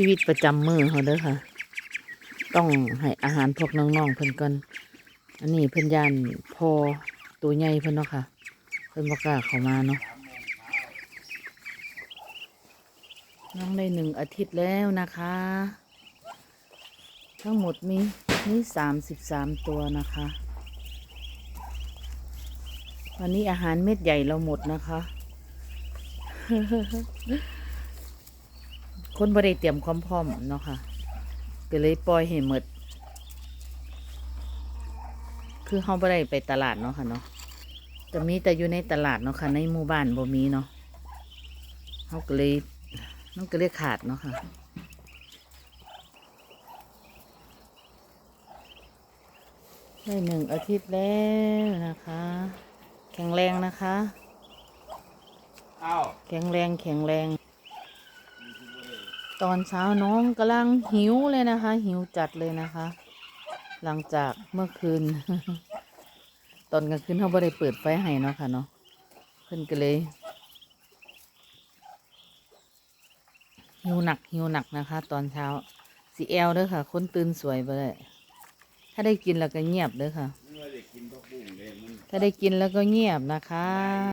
ชีวิตประจำมือเขาเด้อค่ะ ต้องให้อาหารพวกน้องๆเพิ่นก่อนอันนี้เพิ่นยานพอตัวใหญ่เพิ่นเนาะค่ะ เพิ่นบ่กล้าเข้ามาเนาะน้องได้หนึ่งอาทิตย์แล้วนะคะ ทั้งหมดมีมีสามสิบสามตัวนะคะ วันนี้อาหารเม็ดใหญ่เราหมดนะคะ คนบ่ได้เตรียมความพร้อมเนาะค่ะก็เลยปล่อยให้หมด คือเฮาบ่ได้ไปตลาดเนาะค่ะเนาะแต่มีแต่อยู่ในตลาดเนาะค่ะ ในหมู่บ้านบ่มีเนาะเฮาก็เลยมันก็เลยขาดเนาะค่ะได้หนึ่งอาทิตย์แล้วนะคะ แข็งแรงนะคะอ้าวแข็งแรงแข็งแรง ตอนเช้าน้องกำลังหิวเลยนะคะ หิวจัดเลยนะคะ หลังจากเมื่อคืน ตอนกลางคืนเขาไม่ได้เปิดไฟให้เนาะค่ะเนาะเพิ่นก็เลยหิวหนักหิวหนักนะคะ ตอนเช้าสีแอลเด้อค่ะ คนตื่นสวยไปเลยถ้าได้กินแล้วก็เงียบเด้อค่ะ ถ้าได้กินแล้วก็เงียบนะคะ